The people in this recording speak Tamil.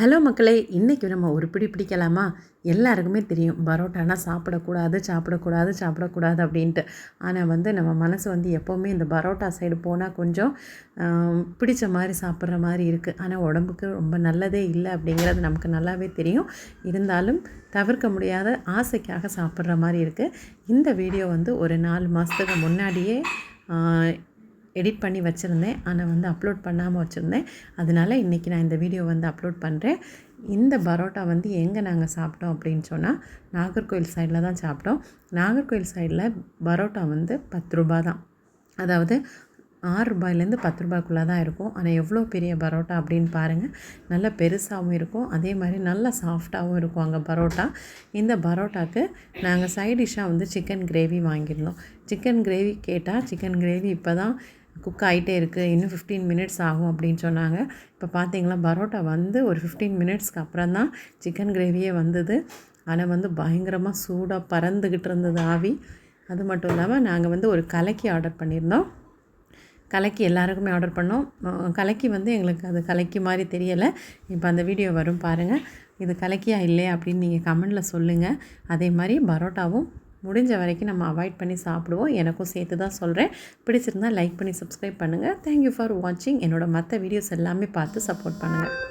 ஹலோ மக்களே இன்றைக்கி நம்ம ஒரு பிடி பிடிக்கலாமா? எல்லாருக்குமே தெரியும் பரோட்டானா சாப்பிடக்கூடாது சாப்பிடக்கூடாது சாப்பிடக்கூடாது அப்படின்ட்டு. ஆனால் வந்து நம்ம மனசு வந்து எப்போவுமே இந்த பரோட்டா சைடு போனால் கொஞ்சம் பிடித்த பிடிச்ச மாதிரி சாப்பிட்ற மாதிரி இருக்குது ஆனால் உடம்புக்கு ரொம்ப நல்லதே இல்லை அப்படிங்கிறது நமக்கு நல்லாவே தெரியும். இருந்தாலும் தவிர்க்க முடியாத ஆசைக்காக சாப்பிட்ற மாதிரி இருக்குது இந்த வீடியோ வந்து ஒரு நாலு மாதத்துக்கு முன்னாடியே எடிட் பண்ணி வச்சுருந்தேன். ஆனால் வந்து அப்லோட் பண்ணாமல் வச்சுருந்தேன். அதனால இன்றைக்கி நான் இந்த வீடியோ வந்து அப்லோட் பண்ணுறேன் இந்த பரோட்டா வந்து எங்கே நாங்கள் சாப்பிட்டோம் அப்படின்னு சொன்னால் நாகர்கோவில் சைடில் தான் சாப்பிட்டோம். நாகர்கோவில் சைடில் பரோட்டா வந்து பத்து ரூபா தான். அதாவது ஆறு ரூபாயிலேருந்து பத்து ரூபாய்க்குள்ளே தான் இருக்கும். ஆனால் எவ்வளோ பெரிய பரோட்டா அப்படின்னு பாருங்கள் நல்ல பெருசாகவும் இருக்கும். அதே மாதிரி நல்ல சாஃப்டாகவும் இருக்கும் அங்கே பரோட்டா. இந்த பரோட்டாக்கு நாங்கள் சைட் டிஷ்ஷாக வந்து சிக்கன் கிரேவி வாங்கியிருந்தோம். சிக்கன் கிரேவி கேட்டால் சிக்கன் கிரேவி இப்போ தான் குக் ஆகிட்டே இருக்குது இன்னும் ஃபிஃப்டீன் மினிட்ஸ் ஆகும் அப்படின்னு சொன்னாங்க. இப்போ பார்த்தீங்களா பரோட்டா வந்து ஒரு ஃபிஃப்டீன் மினிட்ஸ்க்கு அப்புறம் தான் சிக்கன் கிரேவியே வந்தது. ஆனால் வந்து பயங்கரமாக சூடாக பறந்துக்கிட்டு இருந்தது ஆவி. அது மட்டும் இல்லாமல் நாங்கள் வந்து ஒரு கலக்கி ஆர்டர் பண்ணியிருந்தோம். கலக்கி எல்லாருக்குமே ஆர்டர் பண்ணோம். கலக்கி வந்து எங்களுக்கு அது கலக்கி மாதிரி தெரியலை. இப்போ அந்த வீடியோ வரும் பாருங்கள் இது கலக்கியா இல்லையா அப்படின்னு நீங்கள் கமெண்டில் சொல்லுங்கள் அதே மாதிரி பரோட்டாவும் முடிஞ்ச வரைக்கும் நம்ம அவாய்ட் பண்ணி சாப்பிடுவோம். எனக்கும் சேர்த்து தான் சொல்கிறேன் பிடிச்சிருந்தா லைக் பண்ணி சப்ஸ்கிரைப் பண்ணுங்கள் தேங்க்யூ ஃபார் வாட்சிங் என்னோட மற்ற வீடியோஸ் எல்லாமே பார்த்து சப்போர்ட் பண்ணுங்கள்